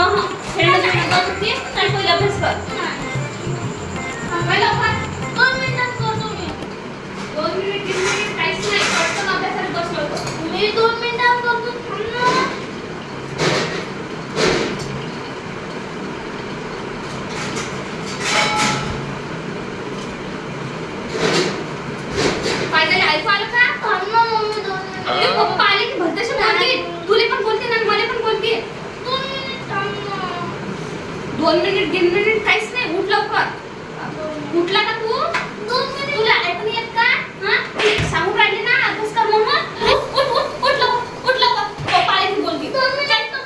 Mamma, ¿quieres que me lo haga? दोन minute तीन minute काहीच नाही. उठ लवकर. उठला का तू? तुला ऐकून येत का? हा? मी सांगून राहिली ना अभ्यास कर म्हणून. उठ उठ उठ उठ लवकर उठ लवकर. पप्पा आले की बोलती चल,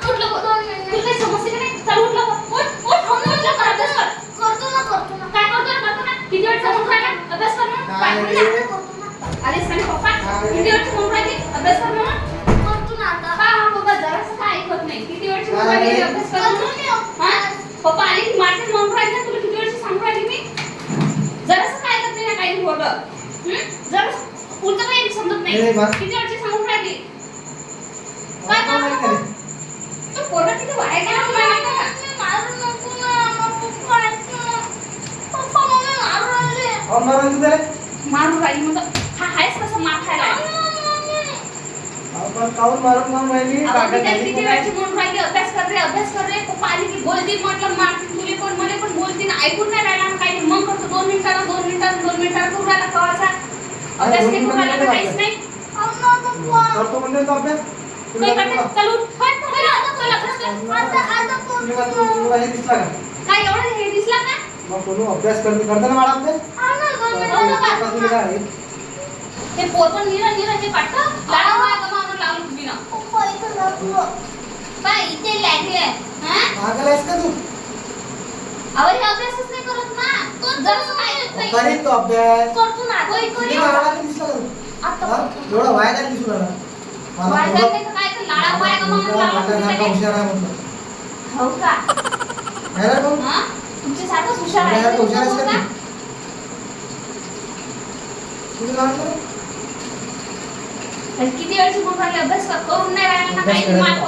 उठ लवकर. तुला काही समजते का नाही? चल उठ लवकर. उठ उठ उठ उठ लवकर अभ्यास कर. करतो ना करतो ना काय करतो करतो ना? किती वेळ सांगून राहिला? अभ्यास कर म्हणून. काय पाय रे? पडला. करतो ना आलेस का नाही पप्पा काय? किती वेळ सांगून राहिली? अभ्यास कर म्हणून. करतो ना आता. हा हा बाबा जरासं काय ऐकत नाही. किती वेळ सांगून काय? राहिली? अभ्यास कर करतो म्हणून मी हा पप्पा आले की मारते म्हणून राहिली ना तुला किती वेळ सांगून राहिली मी? जरासं काय नाही ना काही हं? जरा पुढचं काही समजत नाही. किती वेळची सांगून राहिली? काय. तो तिथे गेला तुला माहिती का? मारून राहिली. म्हणतो हा आहेस कसं मार खायला काहून मारून मारून राहिली? किती? वेळची म्हणून राहिली? अभ्यास कर रे अभ्यास कर पप्पा आली की बोलती म्हटलं मारती तुले पण मला पण बोलती ना ऐकून नाही राहिला ना काही मग करतो दोन मिनिटाला दोन मिनिटाला दोन मिनिटाला करून राहिला कवाचा अभ्यास नाही करून राहिला काहीच नाही. करतो म्हणले तो अभ्यास. काय करता? तुला- चल उठ. हट, चल आता, चल अभ्यास कर. आता आता तुला काय- हे एवढं हे दिसला का? मग कोणी अभ्यास करते करते ना मला अभ्यास हा ते- ते? हे पोरं निरं निरं हे पाठव. लाडा लावलं तुम्ही ना. पप्पा इथं लागलो लागले हा आहेस का तू अहो हे अभ्यासच नाही करत ना तो जरासं काय येत नाही करे तो अभ्यास करतो ना होय, आता. होय. तुला आवाज नाही दिसला का तू? आता हा? करतो. एवढा वाया काय मला नाही तर तर लाडा. हुशार आहे म्हणलं. हो का आहे ना भाऊ? हा तुमच्यासारखंच हुशार आहे माझ्यासारखा तुमचा हुशार आहेस का? तू? तुला वाटलं? तर किती वेळची राहिली अभ्यास कर करून नाही राहिला ना अभ्यास काही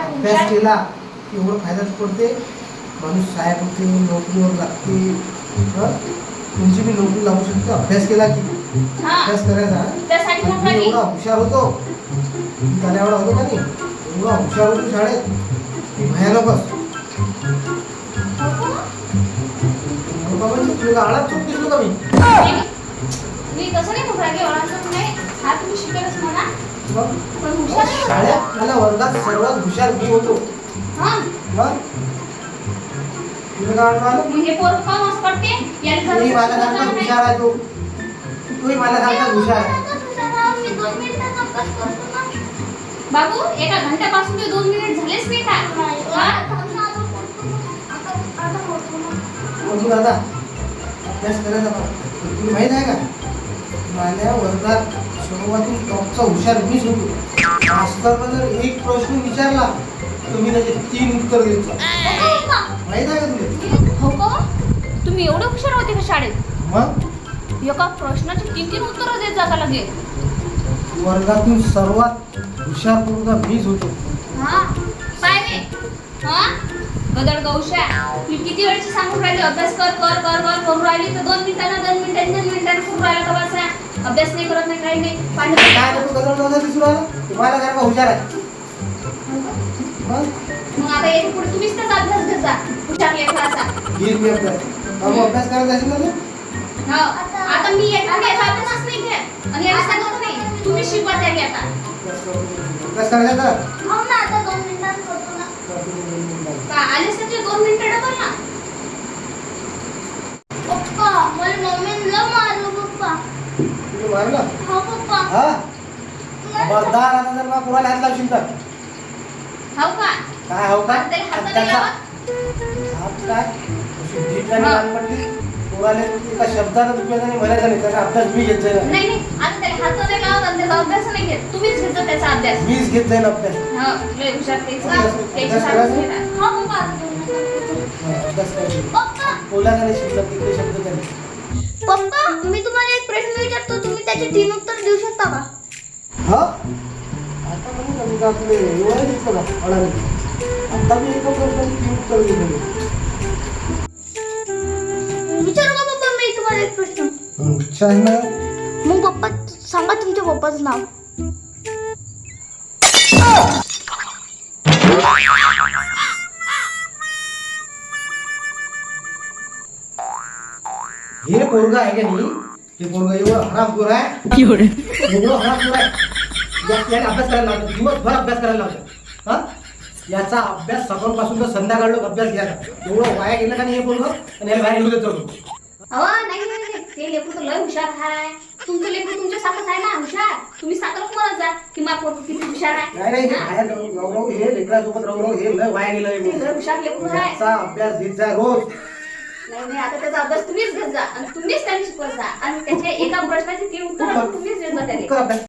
अभ्यास. केला की एवढं फायदाच पडते? माणूस साहेब होते नोकरीवर लागते? तुमची बी नोकरी लागू शकते. अभ्यास केला की? हा. अभ्यास करायचा. मी एवढा हुशार होतो. त्याला एवढा होतो का नाही? एवढा हुशार होतो शाळेत. की भयानकच. तुला आळात चूक दिसलो का मी? मी- मी तसं नाही म्हणून राहिली ओळखत नाही. हा तुम्ही शिकेलच म्हणा. मग. शाळेत मला वर्गात सर्वात हुशार मी होतो. मग? तुला काय वाटलं? मग हे पोरं का मस्त पडते? याला. हुशार आहे तो. हुशार आहे. बाबू एका घंट्यापासून ते दोन मिनिट झालेच नाही का दादा अभ्यास करायचा माहीत आहे का? माझ्या वर्गात सर्वातून टॉपचा हुशार मीच होतो. मास्तरनं जर एक प्रश्न विचारला तर मी त्याचे तीन उत्तर द्यायचो? माहीत आहे का तुला? हो का? तुम्ही एवढे हुशार होते का शाळेत? मग? एका प्रश्नाचे तीन तीन उत्तर देत जाता लगे वर्गातून सर्वात हुशार मुलगा मीच होतो. हा? काय रे. हा? गदड गौशा मी किती वेळची सांगून राहिली? अभ्यास कर कर कर कर करून राहिली? तर दोन मिनिटांना दोन मिनिटांनी दोन मिनिटांनी करून राहिला का वाचा अभ्यास नाही करत नाही काही नाही. पाणी काय नको कदर नव्हता दिसू राहिला तुम्हाला सारखा हुशार आहे. मग? मग आता याच्यापुढे तुम्हीच त्याचा अभ्यास घेत. जा हुशार लेकराचा मी अभ्यास. अभ्यास करायचा असेल ना तू? हो. आता मी याचा अभ्यासच नाही घेत. आणि याला सांगत नाही. तुम्ही शिकवा त्याला आता अभ्यास करायचा तर? हो ना, आता दोन मिनिटात करतो ना. का आलेस त्याचे दोन मिनिटं डबल ना? पप्पा मला पप्पा तुला मारलं हो पप्पा. हा? जर मला पुराला हात लावशील तर. हो का? काय हो का? तरी त्याचा हात काय? अशी ढीक आणि लहान पडली. पोराले एका शब्दानं उपयोग नाही म्हणायचं नाही त्याचा अभ्यास मी घेत जाईल नाही नाही. आता त्याला हात नाही लावत आणि त्याचा अभ्यास नाही घेत. तुम्हीच घेतो त्याचा अभ्यास. मीच घेत जाईल अभ्यास. हो लय हुशार त्याचा अभ्यास- त्याच्या अभ्यास सारखंच करायचा? घेणार. हो पप्पा. आता दोन मिनिटात करतो. हा, अभ्यास करायचा. पप्पा. बोलायचा नाही शिकला तिकडे शब्द त्याने पप्पा मी तुम्हाला एक प्रश्न विचारतो. तुम्ही त्याचे तीन उत्तर देऊ शकता का? हा? आता कमी का आपले एवढं घेतलं का अडाणी आता मी एका प्रश्नाची तीन उत्तर दिली विचारू का पप्पा मी तुम्हाला एक प्रश्न? ना. मग पप्पा सांगा तुमच्या पप्पाचं नाव. हे पोरगा आहे का नाही हे पोरगा एवढं हरामखोर आहे एवढं हरामखोर आहे या- याने अभ्यास करायला लावतो दिवसभर अभ्यास करायला लावतो हा याचा अभ्यास सकाळपासून तर संध्याकाळ लोक अभ्यास घ्यायला एवढं वाया गेलं का नाही हे बोलणं आणि याला बाहेर निघत जातो अहो नाही नाही नाही. ते लेकरू तर लय हुशार आहे तुमचं लेकरू तुमच्या सारखंच आहे ना हुशार तुम्ही साखर म्हणत जा की मा पोरगं किती हुशार नाही आहे नाही हे हा? बाहेर राहू राहू हे लेकरासोबत राहू राहू हे लय वाया गेलं हे ते बोलणं. लय हुशार लेकरू आहे याचा अभ्यास घेत जा रोज नाही नाही आता त्याचा अभ्यास तुम्हीच घेत जा. आणि तुम्हीच त्याला शिकवत जा. आणि त्याच्या एका प्रश्नाची तीन उत्तर तुम्हीच देत जा